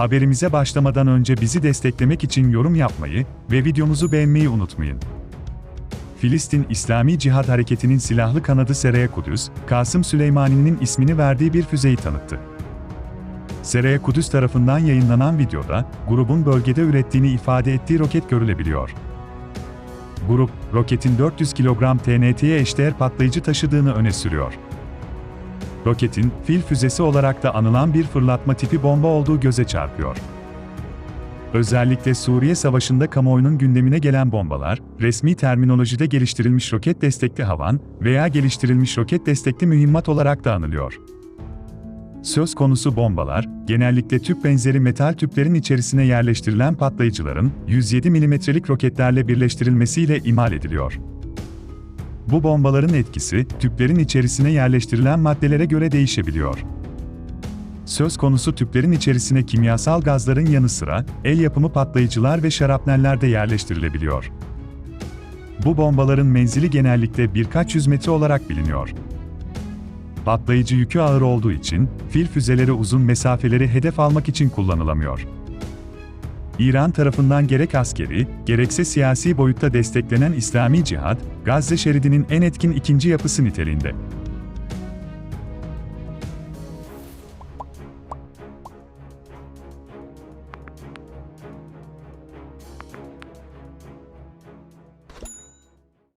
Haberimize başlamadan önce bizi desteklemek için yorum yapmayı ve videomuzu beğenmeyi unutmayın. Filistin İslami Cihad Hareketi'nin silahlı kanadı Seraya Kudüs, Kasım Süleymani'nin ismini verdiği bir füzeyi tanıttı. Seraya Kudüs tarafından yayınlanan videoda, grubun bölgede ürettiğini ifade ettiği roket görülebiliyor. Grup, roketin 400 kilogram TNT'ye eşdeğer patlayıcı taşıdığını öne sürüyor. Roketin, fil füzesi olarak da anılan bir fırlatma tipi bomba olduğu göze çarpıyor. Özellikle Suriye Savaşı'nda kamuoyunun gündemine gelen bombalar, resmi terminolojide geliştirilmiş roket destekli havan veya geliştirilmiş roket destekli mühimmat olarak da anılıyor. Söz konusu bombalar, genellikle tüp benzeri metal tüplerin içerisine yerleştirilen patlayıcıların 107 milimetrelik roketlerle birleştirilmesiyle imal ediliyor. Bu bombaların etkisi, tüplerin içerisine yerleştirilen maddelere göre değişebiliyor. Söz konusu tüplerin içerisine kimyasal gazların yanı sıra, el yapımı patlayıcılar ve şarapneller de yerleştirilebiliyor. Bu bombaların menzili genellikle birkaç yüz metre olarak biliniyor. Patlayıcı yükü ağır olduğu için, fil füzeleri uzun mesafeleri hedef almak için kullanılamıyor. İran tarafından gerek askeri, gerekse siyasi boyutta desteklenen İslami Cihad, Gazze şeridinin en etkin ikinci yapısı niteliğinde.